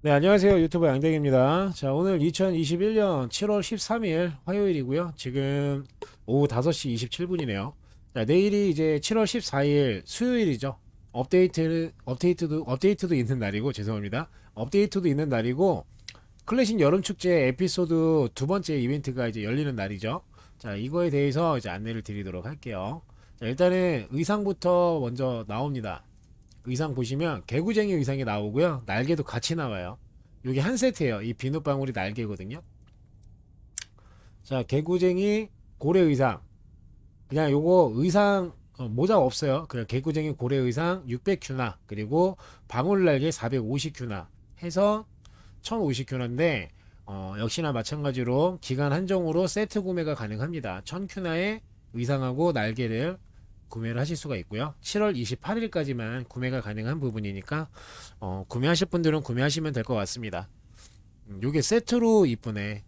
네, 안녕하세요. 유튜버 양댕입니다. 자, 오늘 2021년 7월 13일 화요일이고요. 지금 오후 5시 27분이네요. 자, 내일이 이제 7월 14일 수요일이죠. 업데이트, 업데이트도, 업데이트도 있는 날이고, 죄송합니다. 업데이트도 있는 날이고, 클래식 여름 축제 에피소드 두 번째 이벤트가 이제 열리는 날이죠. 자, 이거에 대해서 이제 안내를 드리도록 할게요. 자, 일단은 의상부터 먼저 나옵니다. 의상 보시면 개구쟁이 의상이 나오고요. 날개도 같이 나와요. 이게 한 세트예요. 이 비눗방울이 날개거든요. 자, 개구쟁이 고래 의상. 그냥 요거 의상 어, 모자 없어요. 그냥 개구쟁이 고래 의상 600큐나 그리고 방울 날개 450큐나 해서 1050큐나인데 어, 역시나 마찬가지로 기간 한정으로 세트 구매가 가능합니다. 1000큐나의 의상하고 날개를 구매를 하실 수가 있고요. 7월 28일까지만 구매가 가능한 부분이니까 어, 구매하실 분들은 구매하시면 될 것 같습니다. 음, 요게 세트로 이쁘네.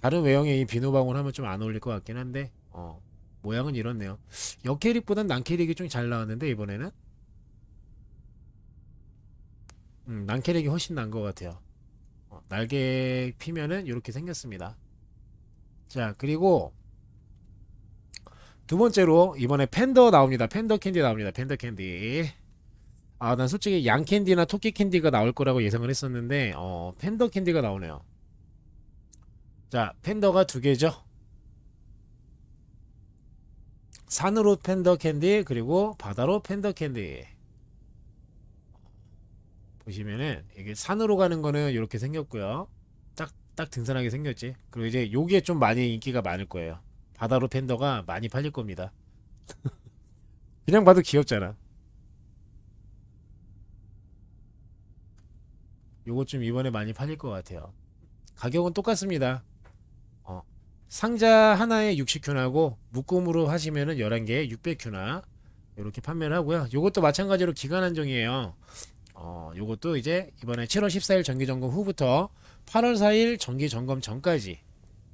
다른 외형의 이 비누방울 하면 좀 안 어울릴 것 같긴 한데 어, 모양은 이렇네요. 역캐릭보단 난캐릭이 좀 잘 나왔는데 이번에는 음, 난캐릭이 훨씬 난 것 같아요. 어, 날개 피면은 이렇게 생겼습니다. 자 그리고 두 번째로 이번에 팬더 나옵니다. 팬더 캔디 나옵니다. 팬더 캔디. 아, 난 솔직히 양 캔디나 토끼 캔디가 나올 거라고 예상을 했었는데 어, 팬더 캔디가 나오네요. 자, 팬더가 두 개죠. 산으로 팬더 캔디 그리고 바다로 팬더 캔디. 보시면은 이게 산으로 가는 거는 이렇게 생겼고요. 딱 딱 등산하게 생겼지. 그리고 이제 요게 좀 많이 인기가 많을 거예요. 바다로 팬더가 많이 팔릴 겁니다. 그냥 봐도 귀엽잖아. 요거 좀 이번에 많이 팔릴 것 같아요. 가격은 똑같습니다. 어, 상자 하나에 60큐나고 묶음으로 하시면은 11개에 600큐나 이렇게 판매를 하고요. 요것도 마찬가지로 기간 한정이에요. 어, 요것도 이제 이번에 7월 14일 정기 점검 후부터 8월 4일 정기 점검 전까지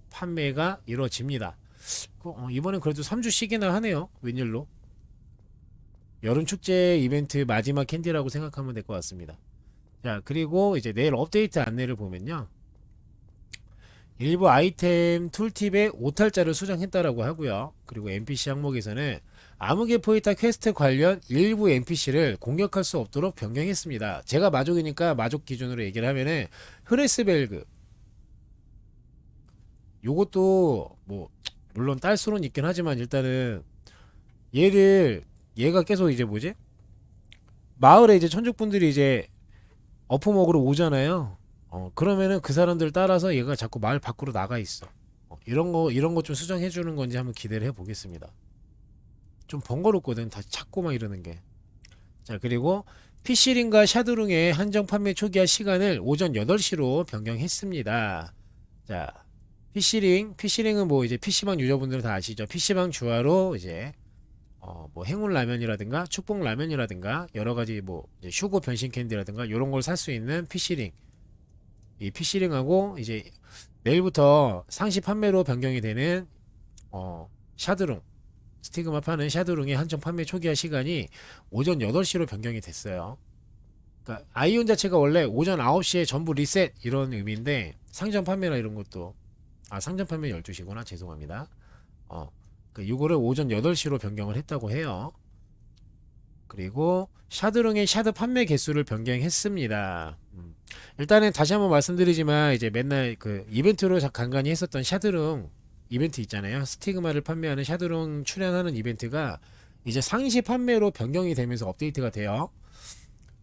판매가 이루어집니다. 그, 어, 이번엔 그래도 3주 쉬기나 하네요. 웬일로? 여름 축제 이벤트 마지막 캔디라고 생각하면 될 것 같습니다. 자, 그리고 이제 내일 업데이트 안내를 보면요. 일부 아이템 툴팁에 오탈자를 수정했다라고 하고요. 그리고 NPC 항목에서는 암흑의 포이타 퀘스트 관련 일부 NPC를 공격할 수 없도록 변경했습니다. 제가 마족이니까 마족 기준으로 얘기를 하면은 흐레스벨그 요것도 뭐 물론 딸 수는 있긴 하지만 일단은 얘를 얘가 계속 이제 뭐지? 마을에 이제 천족분들이 이제 어프 먹으러 오잖아요. 어 그러면은 그 사람들 따라서 얘가 자꾸 마을 밖으로 나가 있어. 어, 이런 거 이런 거좀 수정해 주는 건지 한번 기대를 해 보겠습니다. 좀 번거롭거든. 다 찾고 막 이러는 게. 자, 그리고 피시링과 샤드룽의 한정 판매 초기화 시간을 오전 8시로 변경했습니다. 자, 피시링, 피시링은 뭐 이제 PC방 유저분들은 다 아시죠? PC방 주화로 이제 어, 뭐 행운 라면이라든가 축복 라면이라든가 여러 가지 뭐 이제 슈거 변신 캔디라든가 이런 걸 살 수 있는 피시링. 이 피시링하고 이제 내일부터 상시 판매로 변경이 되는 어, 샤드룽 스티그마 파는 샤드룽의 한정 판매 초기화 시간이 오전 8시로 변경이 됐어요. 그러니까 아이온 자체가 원래 오전 9시에 전부 리셋 이런 의미인데 상점 판매나 이런 것도 아 상점 판매 12시구나 죄송합니다. 어, 그 이거를 오전 8시로 변경을 했다고 해요. 그리고 샤드롱의 샤드 판매 개수를 변경했습니다. 음. 일단은 다시 한번 말씀드리지만 이제 맨날 그 이벤트로 자- 간간히 했었던 샤드롱 이벤트 있잖아요. 스티그마를 판매하는 샤드롱 출연하는 이벤트가 이제 상시 판매로 변경이 되면서 업데이트가 돼요.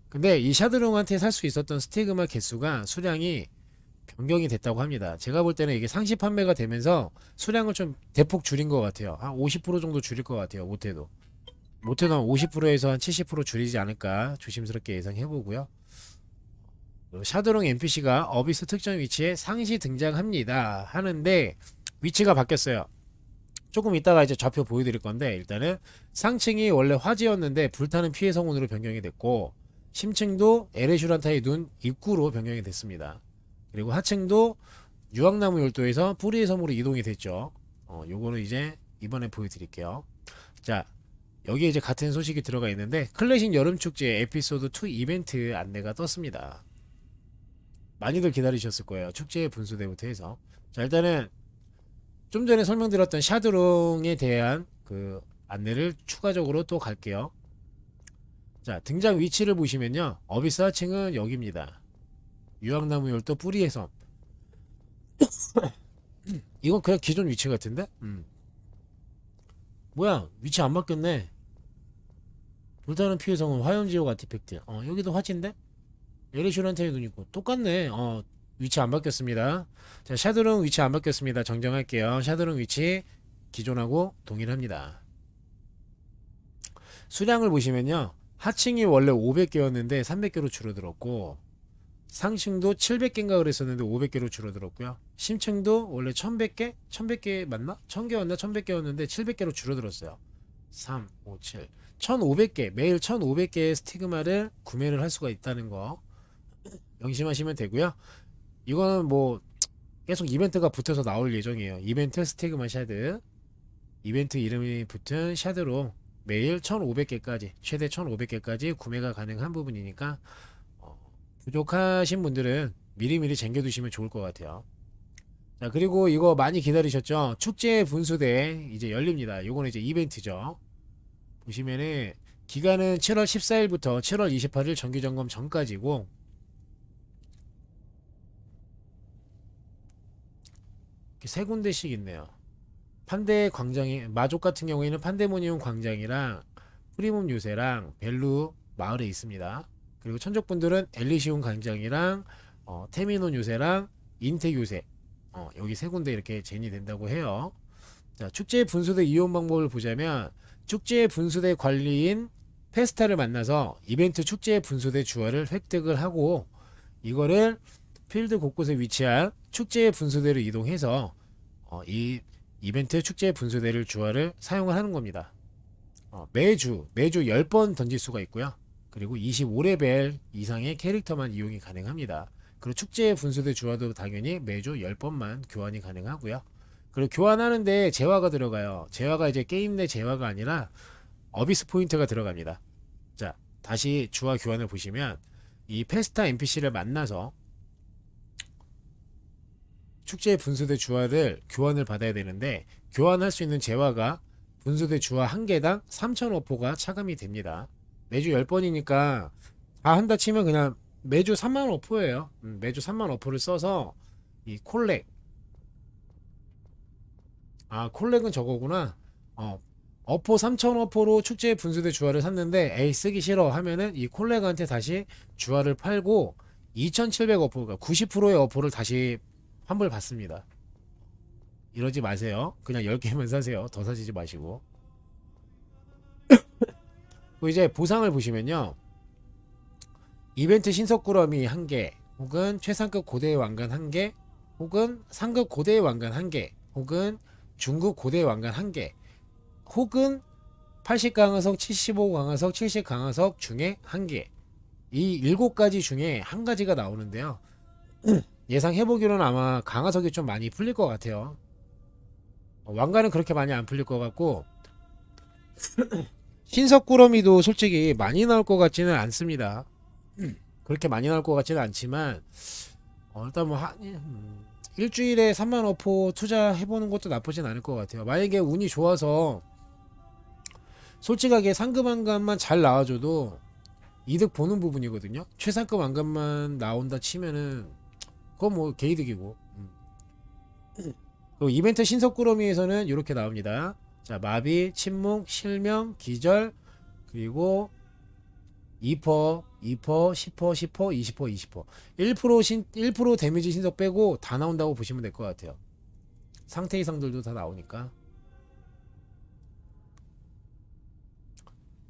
근데 이 샤드롱한테 살 수 있었던 스티그마 개수가 수량이 변경이 됐다고 합니다. 제가 볼 때는 이게 상시 판매가 되면서 수량을 좀 대폭 줄인 것 같아요. 한 50% 정도 줄일 것 같아요. 못해도. 못해도 한 50%에서 한 70% 줄이지 않을까 조심스럽게 예상해 보고요. 샤드롱 NPC가 어비스 특정 위치에 상시 등장합니다. 하는데 위치가 바뀌었어요. 조금 이따가 이제 좌표 보여드릴 건데 일단은 상층이 원래 화지였는데 불타는 피해 성운으로 변경이 됐고 심층도 에레슈란타의 눈 입구로 변경이 됐습니다. 그리고 하층도 유황나무 열도에서 뿌리의 섬으로 이동이 됐죠. 어, 요거는 이제 이번에 보여드릴게요. 자, 여기에 이제 같은 소식이 들어가 있는데 클래식 여름 축제 에피소드 2 이벤트 안내가 떴습니다. 많이들 기다리셨을 거예요. 축제의 분수대부터 해서. 자, 일단은 좀 전에 설명드렸던 샤드롱에 대한 그 안내를 추가적으로 또 갈게요. 자, 등장 위치를 보시면요. 어비스 하층은 여기입니다. 유황나무 열도 뿌리의 섬. 이건 그냥 기존 위치 같은데? 음. 뭐야, 위치 안 바뀌었네. 불타는 피해 성은 화염지옥 아티팩트. 어, 여기도 화지인데? 에리슈란테의 눈 있고. 똑같네. 어, 위치 안 바뀌었습니다. 자, 샤드롱 위치 안 바뀌었습니다. 정정할게요. 샤드롱 위치 기존하고 동일합니다. 수량을 보시면요. 하층이 원래 500개였는데 300개로 줄어들었고 상층도 700개인가 그랬었는데 500개로 줄어들었고요. 심층도 원래 1100개? 1100개 맞나? 1000개였나? 1100개였는데 700개로 줄어들었어요. 3, 5, 7. 1500개, 매일 1500개의 스티그마를 구매를 할 수가 있다는 거 명심하시면 되고요. 이거는 뭐 계속 이벤트가 붙어서 나올 예정이에요. 이벤트 스티그마 샤드. 이벤트 이름이 붙은 샤드로 매일 1500개까지, 최대 1500개까지 구매가 가능한 부분이니까 어, 부족하신 분들은 미리미리 쟁겨두시면 좋을 것 같아요. 자, 그리고 이거 많이 기다리셨죠? 축제 분수대 이제 열립니다. 요거는 이제 이벤트죠. 보시면은 기간은 7월 14일부터 7월 28일 정기 점검 전까지고 세 군데씩 있네요. 판대 광장이 마족 같은 경우에는 판데모니움 광장이랑 프리몸 요새랑 벨루 마을에 있습니다. 그리고 천적분들은 엘리시움 광장이랑 어, 테미논 요새랑 인테 요새 어, 여기 세 군데 이렇게 제니 된다고 해요. 자, 축제 분수대 이용 방법을 보자면 축제 분수대 관리인 페스타를 만나서 이벤트 축제 분수대 주화를 획득을 하고 이거를 필드 곳곳에 위치한 축제 분수대로 이동해서 어, 이 이벤트 축제 분수대를 주화를 사용을 하는 겁니다. 어, 매주 매주 10번 던질 수가 있고요. 그리고 25레벨 이상의 캐릭터만 이용이 가능합니다. 그리고 축제 분수대 주화도 당연히 매주 10번만 교환이 가능하고요. 그리고 교환하는데 재화가 들어가요. 재화가 이제 게임 내 재화가 아니라 어비스 포인트가 들어갑니다. 자, 다시 주화 교환을 보시면 이 페스타 NPC를 만나서 축제 분수대 주화를 교환을 받아야 되는데 교환할 수 있는 재화가 분수대 주화 한 개당 3,000어포가 차감이 됩니다. 매주 10번이니까 다 한다 치면 그냥 매주 3만 어포예요. 음, 매주 3만 어포를 써서 이 콜렉 아 콜렉은 저거구나. 어 어포 3,000 어포로 축제 분수대 주화를 샀는데 에이 쓰기 싫어 하면은 이 콜렉한테 다시 주화를 팔고 2,700 어포가 90%의 어포를 다시 환불 받습니다. 이러지 마세요. 그냥 10개만 사세요. 더 사시지 마시고. 그 이제 보상을 보시면요. 이벤트 신석꾸러미 1개, 혹은 최상급 고대의 왕관 1개, 혹은 상급 고대의 왕관 1개, 혹은 중급 고대의 왕관 1개, 혹은 80강화석, 75강화석, 70강화석 중에 1개. 이 7가지 중에 한 가지가 나오는데요. 예상해보기로는 아마 강화석이 좀 많이 풀릴 것 같아요. 어, 왕관은 그렇게 많이 안 풀릴 것 같고 신석 꾸러미도 솔직히 많이 나올 것 같지는 않습니다. 그렇게 많이 나올 것 같지는 않지만 어, 일단 뭐 한, 음, 일주일에 3만 어포 투자해보는 것도 나쁘진 않을 것 같아요. 만약에 운이 좋아서 솔직하게 상급 왕관만 잘 나와줘도 이득 보는 부분이거든요. 최상급 왕관만 나온다 치면은 그건 뭐 개이득이고. 음. 그리고 이벤트 신석 꾸러미에서는 이렇게 나옵니다. 자 마비, 침묵, 실명, 기절 그리고 2%, 2%, 10%, 10%, 20%, 20%. 1% 신, 1% 데미지 신석 빼고 다 나온다고 보시면 될 것 같아요. 상태 이상들도 다 나오니까.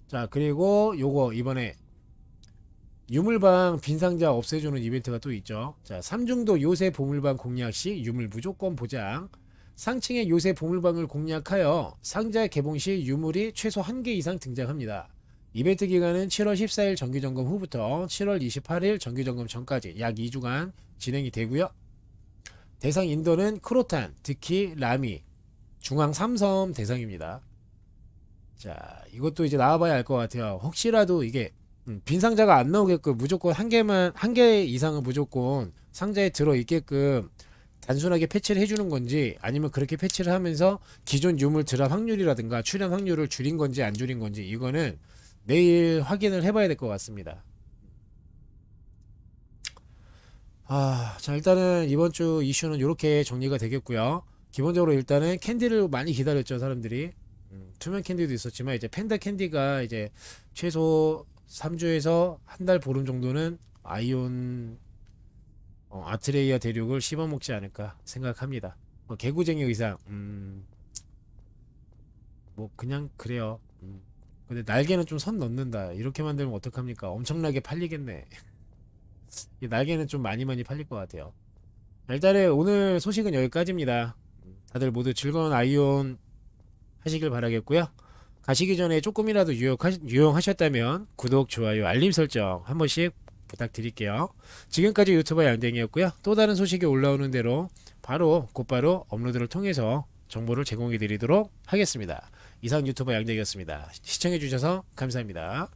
자, 그리고 요거 이번에 유물방 빈상자 없애주는 이벤트가 또 있죠. 자, 삼중도 요새 보물방 공략 시 유물 무조건 보장. 상층의 요새 보물방을 공략하여 상자 개봉 시 유물이 최소 한개 이상 등장합니다. 이벤트 기간은 7월 14일 정기점검 후부터 7월 28일 정기점검 전까지 약 2주간 진행이 되고요. 대상 인도는 크로탄, 특히 라미, 중앙 3섬 대상입니다. 자, 이것도 이제 나와봐야 알 것 같아요. 혹시라도 이게 음, 빈 상자가 안 나오게끔 무조건 한 개만 한 개 이상은 무조건 상자에 들어 있게끔 단순하게 패치를 해주는 건지 아니면 그렇게 패치를 하면서 기존 유물 드랍 확률이라든가 출현 확률을 줄인 건지 안 줄인 건지 이거는 내일 확인을 해봐야 될 것 같습니다. 아, 자 일단은 이번 주 이슈는 이렇게 정리가 되겠고요. 기본적으로 일단은 캔디를 많이 기다렸죠 사람들이. 음, 투명 캔디도 있었지만 이제 팬더 캔디가 이제 최소 3주에서 한 달 보름 정도는 아이온 어, 아트레이아 대륙을 씹어먹지 않을까 생각합니다. 뭐 개구쟁이 의상, 음, 뭐 그냥 그래요. 음. 근데 날개는 좀선 넣는다. 이렇게 만들면 어떡합니까? 엄청나게 팔리겠네. 이 날개는 좀 많이 많이 팔릴 것 같아요. 일단은 오늘 소식은 여기까지입니다. 다들 모두 즐거운 아이온 하시길 바라겠고요. 가시기 전에 조금이라도 유용하, 유용하셨다면 구독, 좋아요, 알림 설정 한 번씩 부탁드릴게요. 지금까지 유튜버 양댕이었고요. 또 다른 소식이 올라오는 대로 바로 곧바로 업로드를 통해서 정보를 제공해 드리도록 하겠습니다. 이상 유튜버 양댕이었습니다. 시청해 주셔서 감사합니다.